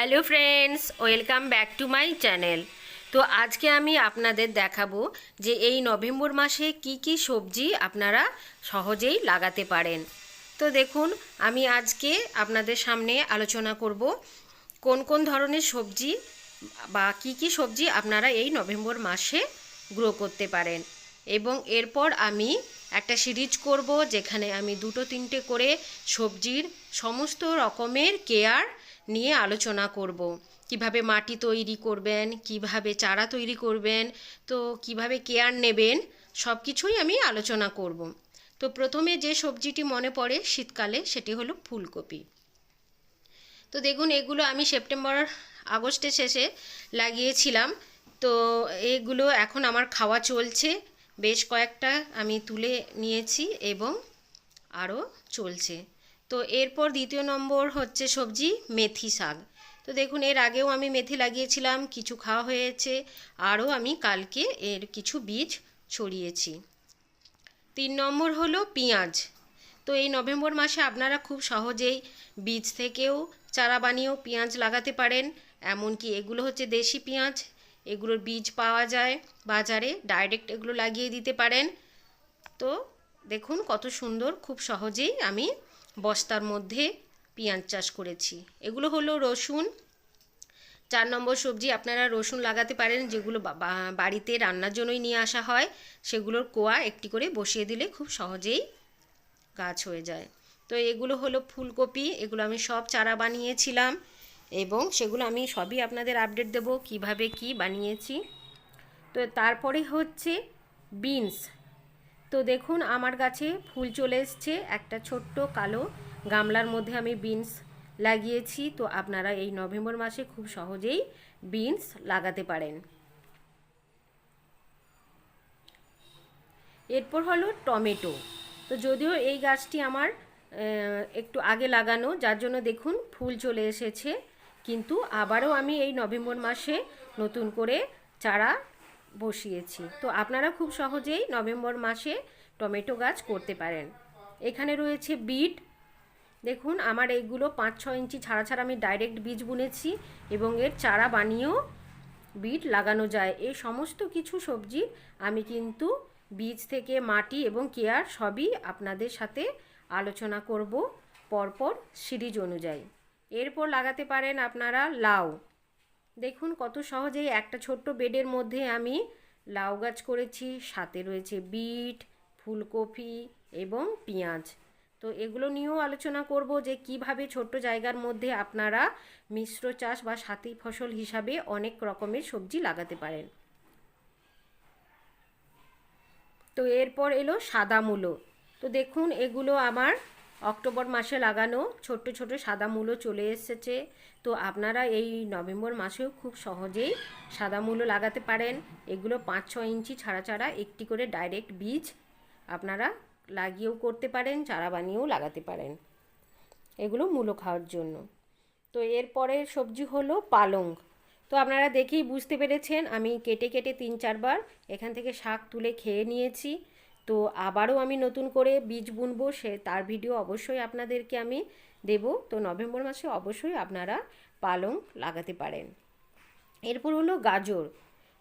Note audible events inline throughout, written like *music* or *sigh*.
Hello friends, welcome back to my channel. তো আজকে আমি আপনাদের দেখাবো যে এই নভেম্বর মাসে কি কি সবজি আপনারা সহজেই লাগাতে পারেন। তো দেখুন, আমি আজকে আপনাদের সামনে আলোচনা করব কোন কোন ধরনের সবজি বা কি কি সবজি আপনারা এই নভেম্বর মাসে গ্রো করতে পারেন। এবং এরপর আমি একটা সিরিজ করব যেখানে আমি দুটো তিনটে করে সবজির সমস্ত রকমের কেয়ার নিয়ে আলোচনা করব। কীভাবে মাটি তৈরি করবেন, কীভাবে চারা তৈরি করবেন, তো কীভাবে কেয়ার নেবেন সব কিছুই আমি আলোচনা করব। তো প্রথমে যে সবজিটি মনে পড়ে শীতকালে সেটি হলো ফুলকপি। তো দেখুন, এগুলো আমি সেপ্টেম্বর আগস্টের শেষে লাগিয়েছিলাম। তো এগুলো এখন আমার খাওয়া চলছে। বেশ কয়েকটা আমি তুলে নিয়েছি এবং আরও চলছে। তো এরপর দ্বিতীয় নম্বর হচ্ছে সবজি, মেথি শাক। তো দেখুন, এর আগেও আমি মেথি লাগিয়েছিলাম, কিছু খাওয়া হয়েছে, আরও আমি কালকে এর কিছু বীজ ছড়িয়েছি। তিন নম্বর হলো পেঁয়াজ। তো এই নভেম্বর মাসে আপনারা খুব সহজেই বীজ থেকেও চারা বানিয়েও পেঁয়াজ লাগাতে পারেন, এমনকি এগুলো হচ্ছে দেশি পেঁয়াজ, এগুলোর বীজ পাওয়া যায়, বাজারে ডাইরেক্ট এগুলো লাগিয়ে দিতে পারেন। তো দেখুন, কত সুন্দর, খুব সহজেই আমি বস্তার মধ্যে পেঁয়াজ চাষ করেছি। এগুলো হলো রসুন, চার নম্বর সবজি। আপনারা রসুন লাগাতে পারেন, যেগুলো বাড়িতে রান্নার জন্যই নিয়ে আসা হয়। সেগুলোর কোয়া একটি করে বসিয়ে দিলে খুব সহজেই গাছ হয়ে যায়। তো এগুলো হলো ফুলকপি, এগুলো আমি সব চারা বানিয়েছিলাম এবং সেগুলো আমি সবই আপনাদের আপডেট দেব কীভাবে কি বানিয়েছি। তো তারপরে হচ্ছে বিনস। তো দেখুন, আমার গাছে ফুল চলে এসছে, একটা ছোট্ট কালো গামলার মধ্যে আমি বিনস লাগিয়েছি। তো আপনারা এই নভেম্বর মাসে খুব সহজেই বিনস লাগাতে পারেন। এরপর হলো টমেটো। তো যদিও এই গাছটি আমার একটু আগে লাগানো, যার জন্য দেখুন ফুল চলে এসেছে। কিন্তু আবারও আমি এই নভেম্বর মাসে নতুন করে চারা বসিয়েছি। তো আপনারা খুব সহজেই নভেম্বর মাসে টমেটো গাছ করতে পারেন। এখানে রয়েছে বিট। দেখুন, আমার এইগুলো পাঁচ ছ ইঞ্চি ছাড়া ছাড়া আমি ডাইরেক্ট বীজ বুনেছি এবং এর চারা বানিয়েও বিট লাগানো যায়। এই সমস্ত কিছু সবজি আমি কিন্তু বীজ থেকে মাটি এবং কেয়ার সবই আপনাদের সাথে আলোচনা করব পরপর সিরিজ অনুযায়ী। এরপর লাগাতে পারেন আপনারা লাউ। দেখুন কত সহজেই একটা ছোট্ট বেডের মধ্যে আমি লাউ গাছ করেছি, সাথে রয়েছে বিট, ফুলকপি এবং পেঁয়াজ। তো এগুলো নিয়েও আলোচনা করব যে কীভাবে ছোট্ট জায়গার মধ্যে আপনারা মিশ্র চাষ বা সাথী ফসল হিসাবে অনেক রকমের সবজি লাগাতে পারেন। তো এরপর এলো সাদা মূলো। তো দেখুন এগুলো আমার অক্টোবর মাসে লাগানো ছোট্ট ছোট সাদা মূলো চলে এসেছে। তো আপনারা এই নভেম্বর মাসেও খুব সহজেই সাদা মূলো লাগাতে পারেন। এগুলো পাঁচ ছ ইঞ্চি ছাড়া ছাড়া একটি করে ডাইরেক্ট বীজ আপনারা লাগিয়েও করতে পারেন, চারা বানিয়েও লাগাতে পারেন। এগুলো মূলো খাওয়ার জন্য। তো এরপরের সবজি হলো পালং। তো আপনারা দেখেই বুঝতে পেরেছেন, আমি কেটে কেটে তিন চারবার এখান থেকে শাক তুলে খেয়ে নিয়েছি। তো আবারও আমি নতুন করে বীজ বুনবো, সে তার ভিডিও অবশ্যই আপনাদেরকে আমি দেব। তো নভেম্বর মাসে অবশ্যই আপনারা পালং লাগাতে পারেন। এরপর হলো গাজর।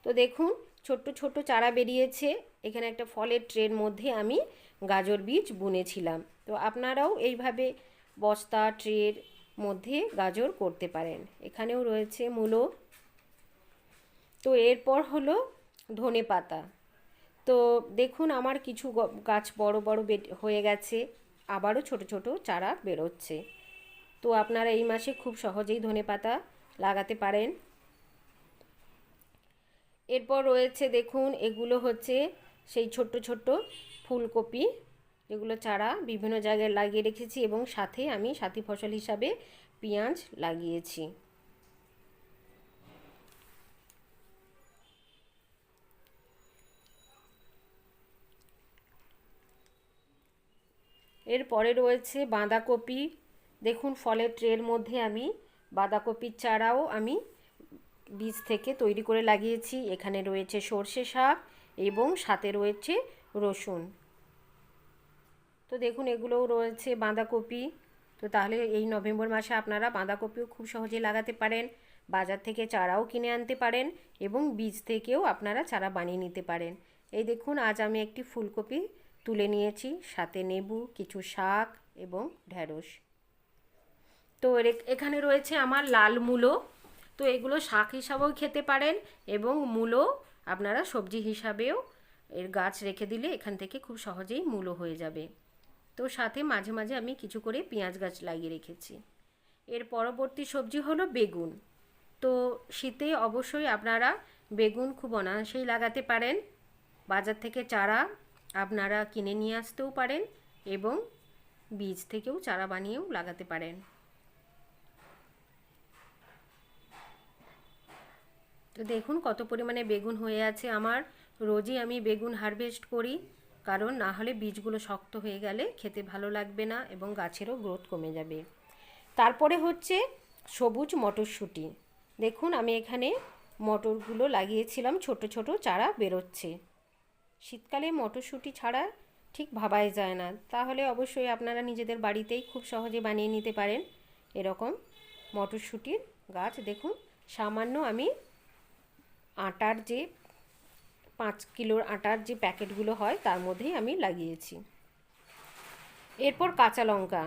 তো দেখুন, ছোট্ট ছোট্ট চারা বেরিয়েছে। এখানে একটা ফলের ট্রের মধ্যে আমি গাজর বীজ বুনেছিলাম। তো আপনারাও এইভাবে বস্তা, ট্রের মধ্যে গাজর করতে পারেন। এখানেও রয়েছে মূলো। তো এরপর হলো ধনে পাতা তো দেখুন, আমার কিছু গাছ বড় বড় হয়ে গেছে, আবারও ছোট ছোট চারা বেরোচ্ছে। তো আপনারা এই মাসে খুব সহজেই ধনে পাতা লাগাতে পারেন। এরপর রয়েছে দেখুন, এগুলো হচ্ছে সেই ছোট্ট ছোট্ট ফুলকপি এগুলো চারা বিভিন্ন জায়গায় লাগিয়ে রেখেছি এবং সাথে আমি সাথী ফসল হিসাবে পেঁয়াজ লাগিয়েছি। এরপরে রয়েছে বাঁধাকপি। দেখুন, ফলের ট্রের মধ্যে আমি বাঁধাকপির চারাও আমি বীজ থেকে তৈরি করে লাগিয়েছি। এখানে রয়েছে সর্ষে শাক এবং সাথে রয়েছে রসুন। তো দেখুন, এগুলোও রয়েছে বাঁধাকপি। তো তাহলে এই নভেম্বর মাসে আপনারা বাঁধাকপিও খুব সহজে লাগাতে পারেন, বাজার থেকে চারাও কিনে আনতে পারেন এবং বীজ থেকেও আপনারা চারা বানিয়ে নিতে পারেন। এই দেখুন, আজ আমি একটি ফুলকপি তুলে নিয়েছি। সাথে নেবু কিছু শাক এবং ঢ্যাঁড়স তো এখানে রয়েছে আমার লাল মূলো। তো এগুলো শাক হিসাবেও খেতে পারেন এবং মূলো আপনারা সবজি হিসাবেও এর গাছ রেখে দিলে এখান থেকে খুব সহজেই মূলো হয়ে যাবে। তো সাথে মাঝে মাঝে আমি কিছু করে পেঁয়াজ গাছ লাগিয়ে রেখেছি। এর পরবর্তী সবজি হলো বেগুন। তো শীতে অবশ্যই আপনারা বেগুন খুব অনায়াসেই লাগাতে পারেন। বাজার থেকে চারা আপনারা কিনে নিয়ে আসতেও পারেন এবং বীজ থেকেও চারা বানিয়েও লাগাতে পারেন। তো দেখুন কত পরিমাণে বেগুন হয়ে আছে। আমার রোজই আমি বেগুন হারভেস্ট করি, কারণ না হলে বীজগুলো শক্ত হয়ে গেলে খেতে ভালো লাগবে না এবং গাছেরও গ্রোথ কমে যাবে। তারপরে হচ্ছে সবুজ মটরশুঁটি। দেখুন আমি এখানে মটরগুলো লাগিয়েছিলাম, ছোট ছোট চারা বেরোচ্ছে। শীতকালে মটরশুঁটি ছাড়া ঠিক ভাবাই যায় না। তাহলে অবশ্যই আপনারা নিজেদের বাড়িতেই খুব সহজে বানিয়ে নিতে পারেন এরকম মটরশুঁটির গাছ। দেখুন, সামান্য আমি আটার যে পাঁচ কিলোর আটার যে প্যাকেটগুলো হয়, তার মধ্যেই আমি লাগিয়েছি। এরপর কাঁচা লঙ্কা।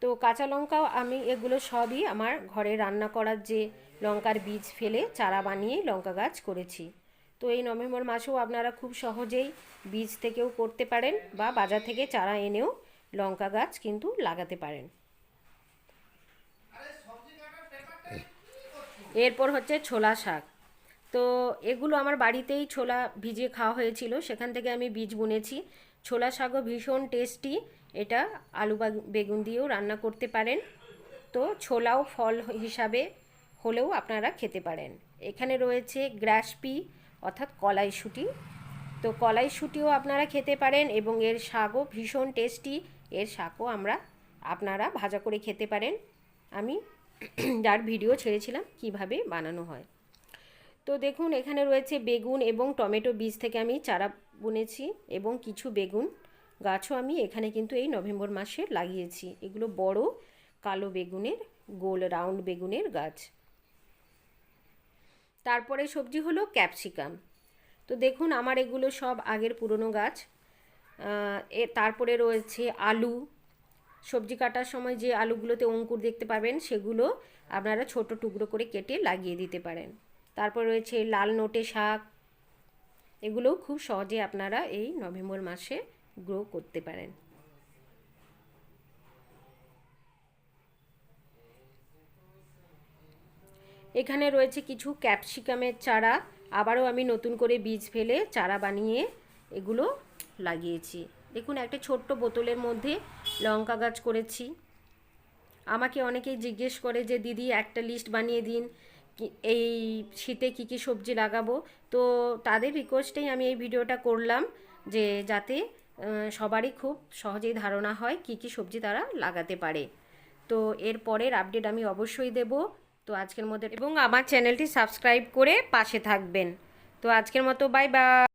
তো কাঁচা লঙ্কাও আমি এগুলো সবই আমার ঘরে রান্না করার যে লঙ্কার বীজ ফেলে চারা বানিয়ে লঙ্কা গাছ করেছি। তো এই নভেম্বর মাসেও আপনারা খুব সহজেই বীজ থেকেও করতে পারেন বা বাজার থেকে চারা এনেও লঙ্কা গাছ কিন্তু লাগাতে পারেন। এরপর হচ্ছে ছোলা শাক। তো এগুলো আমার বাড়িতেই ছোলা ভিজিয়ে খাওয়া হয়েছিল, সেখান থেকে আমি বীজ বুনেছি। ছোলা শাকও ভীষণ টেস্টি, এটা আলু বা বেগুন দিয়েও রান্না করতে পারেন। তো ছোলাও ফল হিসাবে হলেও আপনারা খেতে পারেন। এখানে রয়েছে গ্রাসপি অর্থাৎ কলাইশুঁটি। তো কলাইশুঁটিও আপনারা খেতে পারেন এবং এর শাকও ভীষণ টেস্টি। এর শাকও আমরা আপনারা ভাজা করে খেতে পারেন। আমি *clears throat* যার ভিডিও ছেড়েছিলাম, কীভাবে বানানো হয়। তো দেখুন, এখানে রয়েছে বেগুন এবং টমেটো বীজ থেকে আমি চারা বুনেছি এবং কিছু বেগুন গাছও আমি এখানে কিন্তু এই নভেম্বর মাসে লাগিয়েছি। এগুলো বড় কালো বেগুনের, গোল রাউন্ড বেগুনের গাছ। তারপরে সবজি হলো ক্যাপসিকাম। তো দেখুন আমার এগুলো সব আগের পুরনো গাছ। এ তারপরে রয়েছে আলু। সবজি কাটার সময় যে আলুগুলোতে অঙ্কুর দেখতে পাবেন, সেগুলো আপনারা ছোট টুকরো করে কেটে লাগিয়ে দিতে পারেন। তারপর রয়েছে লাল নোটে শাক। এগুলোও খুব সহজে আপনারা এই নভেম্বর মাসে গ্রো করতে পারেন। এখানে রয়েছে কিছু ক্যাপসিকামের চারা। আবারও আমি নতুন করে বীজ ফেলে চারা বানিয়ে এগুলো লাগিয়েছি। দেখুন, একটা ছোট্ট বোতলের মধ্যে লঙ্কা গাছ করেছি। আমাকে অনেকেই জিজ্ঞেস করে যে, দিদি, একটা লিস্ট বানিয়ে দিন। এই শীতে কী কী সবজি লাগাবো? তো তাদের রিকোয়েস্টেই আমি এই ভিডিওটা করলাম যে, যাতে সবারই খুব সহজেই ধারণা হয় কী কী সবজি তারা লাগাতে পারে। তো এর পরের আপডেট আমি অবশ্যই দেব। তো আজকের মধ্যে এবং আমার চ্যানেলটি সাবস্ক্রাইব করে পাশে থাকবেন। তো আজকের মতো বাই বাই